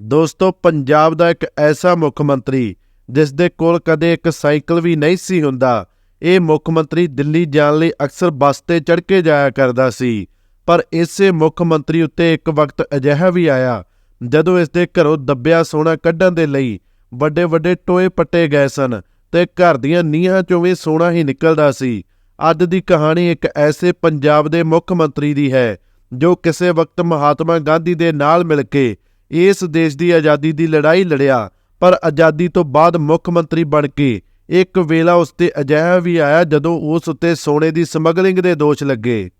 ਦੋਸਤੋ, ਪੰਜਾਬ ਦਾ ਇੱਕ ਐਸਾ ਮੁੱਖ ਮੰਤਰੀ, ਜਿਸ ਦੇ ਕੋਲ ਕਦੇ ਇੱਕ ਸਾਈਕਲ ਵੀ ਨਹੀਂ ਸੀ ਹੁੰਦਾ, ਇਹ ਮੁੱਖ ਮੰਤਰੀ ਦਿੱਲੀ ਜਾਣ ਲਈ ਅਕਸਰ ਬੱਸ ਤੇ ਚੜ੍ਹ ਕੇ ਜਾਇਆ ਕਰਦਾ ਸੀ। ਪਰ ਇਸੇ ਮੁੱਖ ਮੰਤਰੀ ਉੱਤੇ ਇੱਕ ਵਕਤ ਅਜਿਹਾ ਵੀ ਆਇਆ, ਜਦੋਂ ਇਸ ਦੇ ਘਰੋਂ ਦੱਬਿਆ ਸੋਨਾ ਕੱਢਣ ਦੇ ਲਈ ਵੱਡੇ ਵੱਡੇ ਟੋਏ ਪੱਟੇ ਗਏ ਸਨ ਤੇ ਘਰ ਦੀਆਂ ਨੀਹਾਂ ਚੋਂ ਵੀ ਸੋਨਾ ਹੀ ਨਿਕਲਦਾ ਸੀ। ਅੱਜ ਦੀ ਕਹਾਣੀ ਇੱਕ ਐਸੇ ਪੰਜਾਬ ਦੇ ਮੁੱਖ ਮੰਤਰੀ ਦੀ ਹੈ, ਜੋ ਕਿਸੇ ਵਕਤ ਮਹਾਤਮਾ ਗਾਂਧੀ ਦੇ ਨਾਲ ਮਿਲ ਕੇ ਇਸ ਦੇਸ਼ ਦੀ ਆਜ਼ਾਦੀ ਦੀ ਲੜਾਈ ਲੜਿਆ, ਪਰ ਆਜ਼ਾਦੀ ਤੋਂ ਬਾਅਦ ਮੁੱਖ ਮੰਤਰੀ ਬਣ ਕੇ ਇੱਕ ਵੇਲਾ ਉਸ ਤੇ ਅਜਿਹਾ ਵੀ ਆਇਆ ਜਦੋਂ ਉਸ ਉੱਤੇ ਸੋਨੇ ਦੀ ਸਮਗਲਿੰਗ ਦੇ ਦੋਸ਼ ਲੱਗੇ।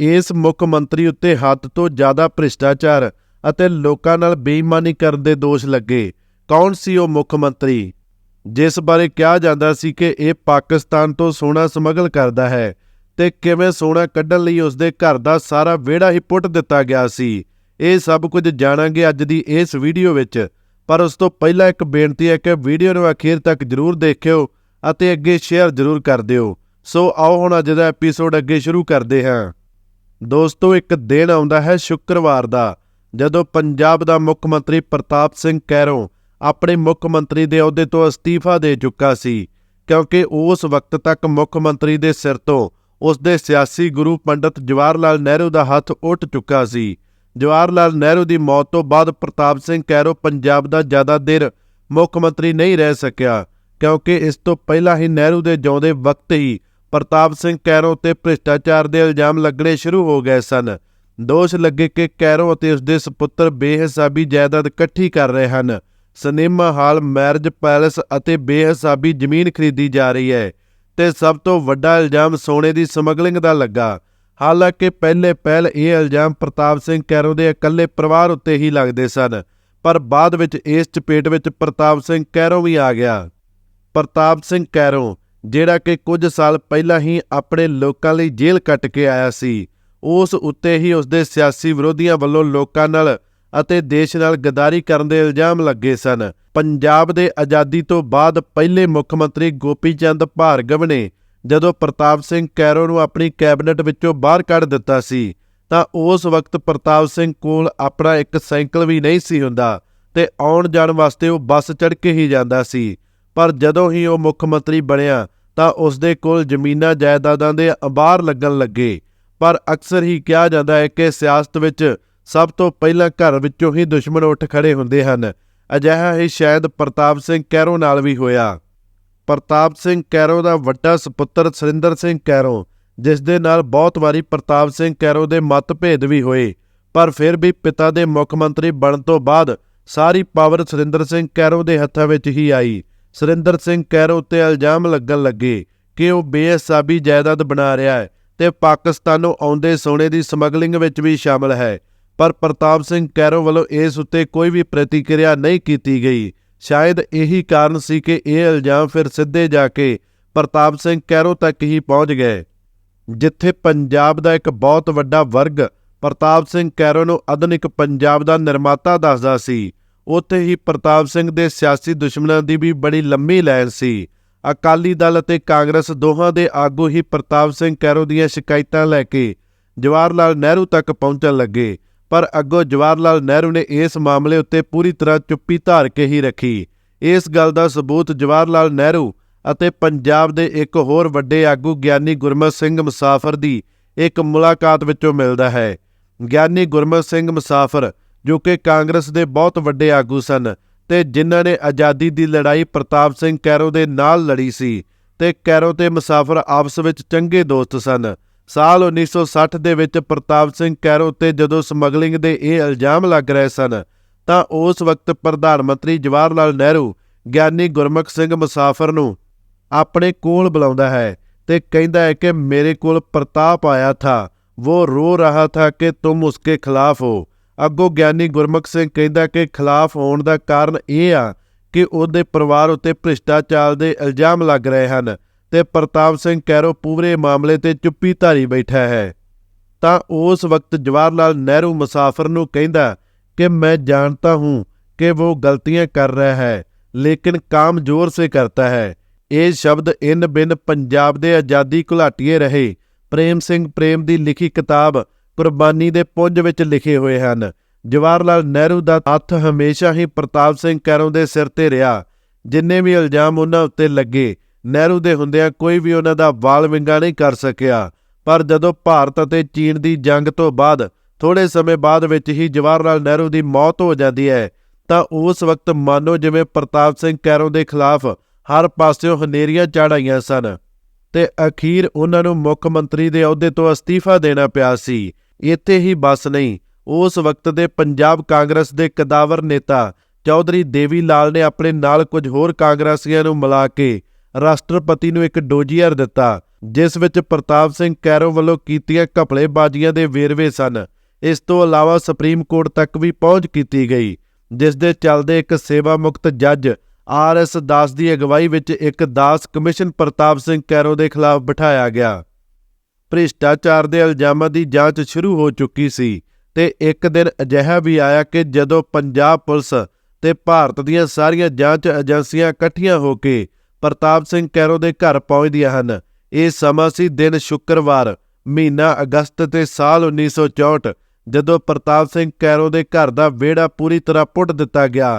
ਇਸ ਮੁੱਖ ਮੰਤਰੀ ਉੱਤੇ ਹੱਦ ਤੋਂ ਜ਼ਿਆਦਾ ਭ੍ਰਿਸ਼ਟਾਚਾਰ ਅਤੇ ਲੋਕਾਂ ਨਾਲ ਬੇਈਮਾਨੀ ਕਰਨ ਦੇ ਦੋਸ਼ ਲੱਗੇ। ਕੌਣ ਸੀ ਉਹ ਮੁੱਖ ਮੰਤਰੀ? ਜਿਸ ਬਾਰੇ ਕਿਹਾ ਜਾਂਦਾ ਸੀ ਕਿ ਇਹ ਪਾਕਿਸਤਾਨ ਤੋਂ ਸੋਨਾ ਸਮਗਲ ਕਰਦਾ ਹੈ ਤੇ ਕਿਵੇਂ ਸੋਨਾ ਕੱਢਣ ਲਈ ਉਸਦੇ ਘਰ ਦਾ ਸਾਰਾ ਵਿਹੜਾ ਹੀ ਪੁੱਟ ਦਿੱਤਾ ਗਿਆ ਸੀ। ਇਹ ਸਭ ਕੁਝ ਜਾਣਾਂਗੇ ਅੱਜ ਦੀ ਇਸ ਵੀਡੀਓ ਵਿੱਚ। ਪਰ ਉਸ ਤੋਂ ਪਹਿਲਾਂ ਇੱਕ ਬੇਨਤੀ ਹੈ ਕਿ ਵੀਡੀਓ ਨੂੰ ਅਖੀਰ ਤੱਕ ਜਰੂਰ ਦੇਖਿਓ ਅਤੇ ਅੱਗੇ ਸ਼ੇਅਰ ਜਰੂਰ ਕਰ ਦਿਓ। ਸੋ ਆਓ ਹੁਣ ਅੱਜ ਦਾ ਐਪੀਸੋਡ ਅੱਗੇ ਸ਼ੁਰੂ ਕਰਦੇ ਹਾਂ। ਦੋਸਤੋ, ਇੱਕ ਦਿਨ ਆਉਂਦਾ ਹੈ ਸ਼ੁੱਕਰਵਾਰ ਦਾ, ਜਦੋਂ ਪੰਜਾਬ ਦਾ ਮੁੱਖ ਮੰਤਰੀ ਪ੍ਰਤਾਪ ਸਿੰਘ ਕੈਰੋਂ ਆਪਣੇ ਮੁੱਖ ਮੰਤਰੀ ਦੇ ਅਹੁਦੇ ਤੋਂ ਅਸਤੀਫਾ ਦੇ ਚੁੱਕਾ ਸੀ, ਕਿਉਂਕਿ ਉਸ ਵਕਤ ਤੱਕ ਮੁੱਖ ਮੰਤਰੀ ਦੇ ਸਿਰ ਤੋਂ ਉਸ ਦੇ ਸਿਆਸੀ ਗੁਰੂ ਪੰਡਤ ਜਵਾਹਰ ਲਾਲ ਨਹਿਰੂ ਦਾ ਹੱਥ ਉੱਠ ਚੁੱਕਾ ਸੀ। ਜਵਾਹਰ ਲਾਲ ਨਹਿਰੂ ਦੀ ਮੌਤ ਤੋਂ ਬਾਅਦ ਪ੍ਰਤਾਪ ਸਿੰਘ ਕੈਰੋਂ ਪੰਜਾਬ ਦਾ ਜ਼ਿਆਦਾ ਦੇਰ ਮੁੱਖ ਮੰਤਰੀ ਨਹੀਂ ਰਹਿ ਸਕਿਆ, ਕਿਉਂਕਿ ਇਸ ਤੋਂ ਪਹਿਲਾਂ ਹੀ ਨਹਿਰੂ ਦੇ ਜਿਉਂਦੇ ਵਕਤ ਹੀ ਪ੍ਰਤਾਪ ਸਿੰਘ ਕੈਰੋਂ ਤੇ ਭ੍ਰਿਸ਼ਟਾਚਾਰ ਦੇ ਇਲਜ਼ਾਮ ਲੱਗਣੇ ਸ਼ੁਰੂ ਹੋ ਗਏ ਸਨ। ਦੋਸ਼ ਲੱਗੇ ਕਿ ਕੈਰੋਂ ਅਤੇ ਉਸ ਦੇ ਸੁਪੁੱਤਰ ਬੇਹਿਸਾਬੀ ਜਾਇਦਾਦ ਇਕੱਠੀ ਕਰ ਰਹੇ ਹਨ। ਸਿਨੇਮਾ ਹਾਲ, ਮੈਰਿਜ ਪੈਲੇਸ ਅਤੇ ਬੇਹਿਸਾਬੀ ਜ਼ਮੀਨ ਖਰੀਦੀ ਜਾ ਰਹੀ ਹੈ ਤੇ ਸਭ ਤੋਂ ਵੱਡਾ ਇਲਜ਼ਾਮ ਸੋਨੇ ਦੀ ਸਮਗਲਿੰਗ ਦਾ ਲੱਗਾ। ਹਾਲਾਂਕਿ ਪਹਿਲੇ ਪਹਿਲ ਇਹ ਇਲਜ਼ਾਮ ਪ੍ਰਤਾਪ ਸਿੰਘ ਕੈਰੋਂ ਦੇ ਇਕੱਲੇ ਪਰਿਵਾਰ ਉੱਤੇ ਹੀ ਲੱਗਦੇ ਸਨ, ਪਰ ਬਾਅਦ ਵਿੱਚ ਇਸ ਚਪੇਟ ਵਿੱਚ ਪ੍ਰਤਾਪ ਸਿੰਘ ਕੈਰੋਂ ਵੀ ਆ ਗਿਆ। ਪ੍ਰਤਾਪ ਸਿੰਘ ਕੈਰੋਂ, ਜਿਹੜਾ ਕਿ ਕੁਝ ਸਾਲ ਪਹਿਲਾਂ ਹੀ ਆਪਣੇ ਲੋਕਾਂ ਲਈ ਜੇਲ੍ਹ ਕੱਟ ਕੇ ਆਇਆ ਸੀ, ਉਸ ਉੱਤੇ ਹੀ ਉਸਦੇ ਸਿਆਸੀ ਵਿਰੋਧੀਆਂ ਵੱਲੋਂ ਲੋਕਾਂ ਨਾਲ ਅਤੇ ਦੇਸ਼ ਨਾਲ ਗਦਾਰੀ ਕਰਨ ਦੇ ਇਲਜ਼ਾਮ ਲੱਗੇ ਸਨ। ਪੰਜਾਬ ਦੇ ਆਜ਼ਾਦੀ ਤੋਂ ਬਾਅਦ ਪਹਿਲੇ ਮੁੱਖ ਮੰਤਰੀ ਗੋਪੀ ਚੰਦ ਭਾਰਗਵ ਨੇ ਜਦੋਂ ਪ੍ਰਤਾਪ ਸਿੰਘ ਕੈਰੋਂ ਨੂੰ ਆਪਣੀ ਕੈਬਨਿਟ ਵਿੱਚੋਂ ਬਾਹਰ ਕੱਢ ਦਿੱਤਾ ਸੀ, ਤਾਂ ਉਸ ਵਕਤ ਪ੍ਰਤਾਪ ਸਿੰਘ ਕੋਲ ਆਪਣਾ ਇੱਕ ਸਾਈਕਲ ਵੀ ਨਹੀਂ ਸੀ ਹੁੰਦਾ ਤੇ ਆਉਣ ਜਾਣ ਵਾਸਤੇ ਉਹ ਬੱਸ ਚੜ੍ਹ ਕੇ ਹੀ ਜਾਂਦਾ ਸੀ। ਪਰ ਜਦੋਂ ਹੀ ਉਹ ਮੁੱਖ ਮੰਤਰੀ ਬਣਿਆ, ਤਾਂ ਉਸ ਦੇ ਕੋਲ ਜ਼ਮੀਨਾਂ ਜਾਇਦਾਦਾਂ ਦੇ ਅੰਬਾਰ ਲੱਗਣ ਲੱਗੇ। ਪਰ ਅਕਸਰ ਹੀ ਕਿਹਾ ਜਾਂਦਾ ਹੈ ਕਿ ਸਿਆਸਤ ਵਿੱਚ ਸਭ ਤੋਂ ਪਹਿਲਾਂ ਘਰ ਵਿੱਚੋਂ ਹੀ ਦੁਸ਼ਮਣ ਉੱਠ ਖੜੇ ਹੁੰਦੇ ਹਨ। ਅਜਿਹਾ ਹੀ ਸ਼ਾਇਦ ਪ੍ਰਤਾਪ ਸਿੰਘ ਕੈਰੋਂ ਨਾਲ ਵੀ ਹੋਇਆ। ਪ੍ਰਤਾਪ ਸਿੰਘ ਕੈਰੋਂ ਦਾ ਵੱਡਾ ਸੁਪੁੱਤਰ ਸਰਿੰਦਰ ਸਿੰਘ ਕੈਰੋਂ, ਜਿਸ ਦੇ ਨਾਲ ਬਹੁਤ ਵਾਰੀ ਪ੍ਰਤਾਪ ਸਿੰਘ ਕੈਰੋਂ ਦੇ ਮਤਭੇਦ ਵੀ ਹੋਏ, ਪਰ ਫਿਰ ਵੀ ਪਿਤਾ ਦੇ ਮੁੱਖ ਮੰਤਰੀ ਬਣਨ ਤੋਂ ਬਾਅਦ ਸਾਰੀ ਪਾਵਰ ਸਰਿੰਦਰ ਸਿੰਘ ਕੈਰੋਂ ਦੇ ਹੱਥਾਂ ਵਿੱਚ ਹੀ ਆਈ। ਸਰਿੰਦਰ ਸਿੰਘ ਕੈਰੋਂ ਉੱਤੇ ਇਲਜ਼ਾਮ ਲੱਗਣ ਲੱਗੇ ਕਿ ਉਹ ਬੇਹਿਸਾਬੀ ਜਾਇਦਾਦ ਬਣਾ ਰਿਹਾ ਹੈ ਤੇ ਪਾਕਿਸਤਾਨੋਂ ਆਉਂਦੇ ਸੋਨੇ ਦੀ ਸਮਗਲਿੰਗ ਵਿੱਚ ਵੀ ਸ਼ਾਮਲ ਹੈ, ਪਰ ਪ੍ਰਤਾਪ ਸਿੰਘ ਕੈਰੋਂ ਵੱਲੋਂ ਇਸ ਉੱਤੇ ਕੋਈ ਵੀ ਪ੍ਰਤੀਕਿਰਿਆ ਨਹੀਂ ਕੀਤੀ ਗਈ। ਸ਼ਾਇਦ ਇਹੀ ਕਾਰਨ ਸੀ ਕਿ ਇਹ ਇਲਜ਼ਾਮ ਫਿਰ ਸਿੱਧੇ ਜਾ ਕੇ ਪ੍ਰਤਾਪ ਸਿੰਘ ਕੈਰੋਂ ਤੱਕ ਹੀ ਪਹੁੰਚ ਗਏ, ਜਿੱਥੇ ਪੰਜਾਬ ਦਾ ਇੱਕ ਬਹੁਤ ਵੱਡਾ ਵਰਗ ਪ੍ਰਤਾਪ ਸਿੰਘ ਕੈਰੋਂ ਨੂੰ ਆਧੁਨਿਕ ਪੰਜਾਬ ਦਾ ਨਿਰਮਾਤਾ ਦੱਸਦਾ ਸੀ। ਉੱਥੇ ਹੀ ਪ੍ਰਤਾਪ ਸਿੰਘ ਦੇ ਸਿਆਸੀ ਦੁਸ਼ਮਣਾਂ ਦੀ ਵੀ ਬੜੀ ਲੰਮੀ ਲਾਈਨ ਸੀ। ਅਕਾਲੀ ਦਲ ਅਤੇ ਕਾਂਗਰਸ ਦੋਹਾਂ ਦੇ ਆਗੂ ਹੀ ਪ੍ਰਤਾਪ ਸਿੰਘ ਕੈਰੋਂ ਦੀਆਂ ਸ਼ਿਕਾਇਤਾਂ ਲੈ ਕੇ ਜਵਾਹਰ ਲਾਲ ਨਹਿਰੂ ਤੱਕ ਪਹੁੰਚਣ ਲੱਗੇ। ਪਰ ਅੱਗੋਂ ਜਵਾਹਰ ਲਾਲ ਨਹਿਰੂ ਨੇ ਇਸ ਮਾਮਲੇ ਉੱਤੇ ਪੂਰੀ ਤਰ੍ਹਾਂ ਚੁੱਪੀ ਧਾਰ ਕੇ ਹੀ ਰੱਖੀ। ਇਸ ਗੱਲ ਦਾ ਸਬੂਤ ਜਵਾਹਰ ਲਾਲ ਨਹਿਰੂ ਅਤੇ ਪੰਜਾਬ ਦੇ ਇੱਕ ਹੋਰ ਵੱਡੇ ਆਗੂ ਗਿਆਨੀ ਗੁਰਮਤ ਸਿੰਘ ਮੁਸਾਫਰ ਦੀ ਇੱਕ ਮੁਲਾਕਾਤ ਵਿੱਚੋਂ ਮਿਲਦਾ ਹੈ। ਗਿਆਨੀ ਗੁਰਮਤ ਸਿੰਘ ਮੁਸਾਫਰ, ਜੋ ਕਿ ਕਾਂਗਰਸ ਦੇ ਬਹੁਤ ਵੱਡੇ ਆਗੂ ਸਨ ਤੇ ਜਿਨ੍ਹਾਂ ਨੇ ਆਜ਼ਾਦੀ ਦੀ ਲੜਾਈ ਪ੍ਰਤਾਪ ਸਿੰਘ ਕੈਰੋਂ ਦੇ ਨਾਲ ਲੜੀ ਸੀ ਤੇ ਕੈਰੋਂ ਤੇ ਮੁਸਾਫਰ ਆਪਸ ਵਿੱਚ ਚੰਗੇ ਦੋਸਤ ਸਨ ਸਾਲ 1960 ਦੇ ਵਿੱਚ ਪ੍ਰਤਾਪ ਸਿੰਘ ਕੈਰੋਂ ਤੇ ਜਦੋਂ ਸਮਗਲਿੰਗ ਦੇ ਇਹ ਇਲਜ਼ਾਮ ਲੱਗ ਰਹੇ ਸਨ, ਤਾਂ ਉਸ ਵਕਤ ਪ੍ਰਧਾਨ ਮੰਤਰੀ ਜਵਾਹਰ ਲਾਲ ਨਹਿਰੂ, ਗਿਆਨੀ ਗੁਰਮੁਖ ਸਿੰਘ ਮੁਸਾਫਰ ਨੂੰ ਆਪਣੇ ਕੋਲ ਬੁਲਾਉਂਦਾ ਹੈ ਤੇ ਕਹਿੰਦਾ ਹੈ ਕਿ ਮੇਰੇ ਕੋਲ ਪ੍ਰਤਾਪ ਆਇਆ ਥਾ, ਉਹ ਰੋ ਰਹਾ ਥਾ ਕਿ ਤੁਮ ਉਸਕੇ ਖਿਲਾਫ ਹੋ। ਅੱਗੋਂ ਗਿਆਨੀ ਗੁਰਮੁਖ ਸਿੰਘ ਕਹਿੰਦਾ ਕਿ ਖਿਲਾਫ ਹੋਣ ਦਾ ਕਾਰਨ ਇਹ ਆ ਕਿ ਉਹਦੇ ਪਰਿਵਾਰ ਉੱਤੇ ਭ੍ਰਿਸ਼ਟਾਚਾਰ ਦੇ ਇਲਜ਼ਾਮ ਲੱਗ ਰਹੇ ਹਨ। ਤੇ ਪ੍ਰਤਾਪ ਸਿੰਘ ਕੈਰੋ ਪੂਰੇ ਮਾਮਲੇ ਤੇ ਚੁੱਪੀ ਧਾਰੀ ਬੈਠਾ ਹੈ। ਤਾਂ ਉਸ ਵਕਤ ਜਵਾਹਰ ਲਾਲ ਨਹਿਰੂ ਮੁਸਾਫਰ ਨੂੰ ਕਹਿੰਦਾ ਕਿ ਮੈਂ ਜਾਣਤਾ ਹੂੰ ਕਿ ਉਹ ਗਲਤੀਆਂ ਕਰ ਰਿਹਾ ਹੈ, ਲੇਕਿਨ ਕਾਮ ਜ਼ੋਰ ਸੇ ਕਰਤਾ ਹੈ। ਇਹ ਸ਼ਬਦ ਇਨ ਬਿਨ ਪੰਜਾਬ ਦੇ ਆਜ਼ਾਦੀ ਘੁਲਾਟੀਏ ਰਹੇ। ਪ੍ਰੇਮ ਸਿੰਘ ਪ੍ਰੇਮ ਦੀ ਲਿਖੀ ਕਿਤਾਬ ਕੁਰਬਾਨੀ ਦੇ ਪੁੰਜ ਵਿੱਚ ਲਿਖੇ ਹੋਏ ਹਨ। ਜਵਾਹਰ ਲਾਲ ਨਹਿਰੂ ਦਾ ਹੱਥ ਹਮੇਸ਼ਾ ਹੀ ਪ੍ਰਤਾਪ ਸਿੰਘ ਕੈਰੋਂ ਦੇ ਸਿਰ ਤੇ ਰਿਹਾ, ਜਿੰਨੇ ਵੀ ਇਲਜ਼ਾਮ ਉਹਨਾਂ ਉੱਤੇ ਲੱਗੇ ਨਹਿਰੂ ਦੇ ਹੁੰਦਿਆਂ ਕੋਈ ਵੀ ਉਹਨਾਂ ਦਾ ਵਾਲ ਵਿੰਗਾ ਨਹੀਂ ਕਰ ਸਕਿਆ। ਪਰ ਜਦੋਂ ਭਾਰਤ ਅਤੇ ਚੀਨ ਦੀ ਜੰਗ ਤੋਂ ਬਾਅਦ ਥੋੜੇ ਸਮੇਂ ਬਾਅਦ ਵਿੱਚ ਹੀ ਜਵਾਹਰ ਲਾਲ ਨਹਿਰੂ ਦੀ ਮੌਤ ਹੋ ਜਾਂਦੀ ਹੈ, ਤਾਂ ਉਸ ਵਕਤ ਮਾਨੋ ਜਿਵੇਂ ਪ੍ਰਤਾਪ ਸਿੰਘ ਕੈਰੋਂ ਦੇ ਖਿਲਾਫ ਹਰ ਪਾਸਿਓਂ ਹਨੇਰੀਆਂ ਚੜ੍ਹ ਸਨ ਤੇ ਅਖੀਰ ਉਹਨਾਂ ਨੂੰ ਮੁੱਖ ਮੰਤਰੀ ਦੇ ਅਹੁਦੇ ਤੋਂ ਅਸਤੀਫਾ ਦੇਣਾ ਪਿਆ ਸੀ। ਇੱਥੇ ਹੀ ਬਸ ਨਹੀਂ, ਉਸ ਵਕਤ ਦੇ ਪੰਜਾਬ ਕਾਂਗਰਸ ਦੇ ਕਦਾਵਰ ਨੇਤਾ ਚੌਧਰੀ ਦੇਵੀ ਲਾਲ ਨੇ ਆਪਣੇ ਨਾਲ ਕੁਝ ਹੋਰ ਕਾਂਗਰਸੀਆਂ ਨੂੰ ਮਿਲਾ ਕੇ ਰਾਸ਼ਟਰਪਤੀ ਨੂੰ ਇੱਕ ਡੋਜੀਅਰ ਦਿੱਤਾ, ਜਿਸ ਵਿੱਚ ਪ੍ਰਤਾਪ ਸਿੰਘ ਕੈਰੋਂ ਵੱਲੋਂ ਕੀਤੀਆਂ ਘਪਲੇਬਾਜ਼ੀਆਂ ਦੇ ਵੇਰਵੇ ਸਨ। ਇਸ ਤੋਂ ਇਲਾਵਾ ਸੁਪਰੀਮ ਕੋਰਟ ਤੱਕ ਵੀ ਪਹੁੰਚ ਕੀਤੀ ਗਈ, ਜਿਸ ਦੇ ਚੱਲਦੇ ਇੱਕ ਸੇਵਾ ਮੁਕਤ ਜੱਜ ਆਰ ਐਸ ਦਾਸ ਦੀ ਅਗਵਾਈ ਵਿੱਚ ਇੱਕ ਦਾਸ ਕਮਿਸ਼ਨ ਪ੍ਰਤਾਪ ਸਿੰਘ ਕੈਰੋਂ ਦੇ ਖਿਲਾਫ ਬਿਠਾਇਆ ਗਿਆ। ਭ੍ਰਿਸ਼ਟਾਚਾਰ ਦੇ ਇਲਜ਼ਾਮਾਂ ਦੀ ਜਾਂਚ ਸ਼ੁਰੂ ਹੋ ਚੁੱਕੀ ਸੀ ਤੇ ਇੱਕ ਦਿਨ ਅਜਿਹਾ ਵੀ ਆਇਆ ਕਿ ਜਦੋਂ ਪੰਜਾਬ ਪੁਲਿਸ ਤੇ ਭਾਰਤ ਦੀਆਂ ਸਾਰੀਆਂ ਜਾਂਚ ਏਜੰਸੀਆਂ ਇਕੱਠੀਆਂ ਹੋ ਕੇ ਪ੍ਰਤਾਪ ਸਿੰਘ ਕੈਰੋਂ ਦੇ ਘਰ ਪਹੁੰਚਦੀਆਂ ਹਨ। ਇਹ ਸਮਾਂ ਸੀ ਦਿਨ ਸ਼ੁੱਕਰਵਾਰ, ਮਹੀਨਾ ਅਗਸਤ ਤੇ ਸਾਲ 1964 ਜਦੋਂ ਪ੍ਰਤਾਪ ਸਿੰਘ ਕੈਰੋਂ ਦੇ ਘਰ ਦਾ ਵਿਹੜਾ ਪੂਰੀ ਤਰ੍ਹਾਂ ਪੁੱਟ ਦਿੱਤਾ ਗਿਆ।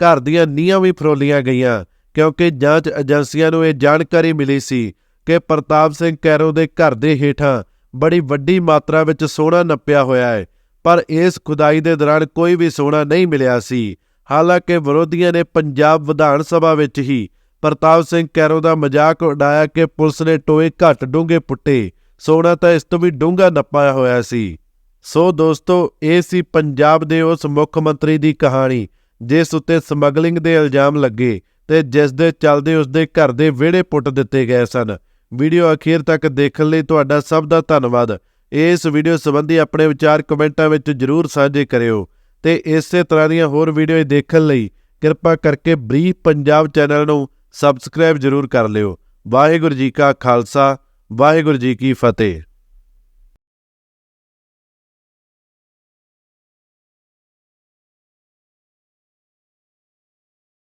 ਘਰ ਦੀਆਂ ਨੀਹਾਂ ਵੀ ਫਰੋਲੀਆਂ ਗਈਆਂ, ਕਿਉਂਕਿ ਜਾਂਚ ਏਜੰਸੀਆਂ ਨੂੰ ਇਹ ਜਾਣਕਾਰੀ ਮਿਲੀ ਸੀ ਕਿ ਪ੍ਰਤਾਪ ਸਿੰਘ ਕੈਰੋਂ ਦੇ ਘਰ ਦੇ ਹੇਠਾਂ ਬੜੀ ਵੱਡੀ ਮਾਤਰਾ ਵਿੱਚ ਸੋਨਾ ਨੱਪਿਆ ਹੋਇਆ ਹੈ, ਪਰ ਇਸ ਖੁਦਾਈ ਦੇ ਦੌਰਾਨ ਕੋਈ ਵੀ ਸੋਨਾ ਨਹੀਂ ਮਿਲਿਆ ਸੀ। ਹਾਲਾਂਕਿ ਵਿਰੋਧੀਆਂ ਨੇ ਪੰਜਾਬ ਵਿਧਾਨ ਸਭਾ ਵਿੱਚ ਹੀ ਪ੍ਰਤਾਪ ਸਿੰਘ ਕੈਰੋਂ ਦਾ ਮਜ਼ਾਕ ਉਡਾਇਆ ਕਿ ਪੁਲਿਸ ਨੇ ਟੋਏ ਘੱਟ ਡੂੰਘੇ ਪੁੱਟੇ, ਸੋਨਾ ਤਾਂ ਇਸ ਤੋਂ ਵੀ ਡੂੰਘਾ ਨੱਪਾਇਆ ਹੋਇਆ ਸੀ। ਸੋ ਦੋਸਤੋ, ਇਹ ਸੀ ਪੰਜਾਬ ਦੇ ਉਸ ਮੁੱਖ ਮੰਤਰੀ ਦੀ ਕਹਾਣੀ, ਜਿਸ ਉੱਤੇ ਸਮਗਲਿੰਗ ਦੇ ਇਲਜ਼ਾਮ ਲੱਗੇ ਤੇ ਜਿਸ ਦੇ ਚੱਲਦੇ ਉਸ ਦੇ ਘਰ ਦੇ ਵਿਹੜੇ ਪੁੱਟ ਦਿੱਤੇ ਗਏ ਸਨ। ਵੀਡੀਓ ਅਖੀਰ ਤੱਕ ਦੇਖਣ ਲਈ ਤੁਹਾਡਾ ਸਭ ਦਾ ਧੰਨਵਾਦ। ਇਸ ਵੀਡੀਓ ਸੰਬੰਧੀ ਆਪਣੇ ਵਿਚਾਰ ਕਮੈਂਟਾਂ ਵਿੱਚ ਜਰੂਰ ਸਾਂਝੇ ਕਰਿਓ। ਤੇ ਇਸੇ ਤਰ੍ਹਾਂ ਦੀਆਂ ਹੋਰ ਵੀਡੀਓ ਦੇਖਣ ਲਈ ਕਿਰਪਾ ਕਰਕੇ ਬਰੀਫ ਪੰਜਾਬ ਚੈਨਲ ਨੂੰ ਸਬਸਕ੍ਰਾਈਬ ਜਰੂਰ ਕਰ ਲਿਓ। ਵਾਹਿਗੁਰੂ ਜੀ ਕਾ ਖਾਲਸਾ ਵਾਹਿਗੁਰੂ ਜੀ ਕੀ ਫਤਿਹ।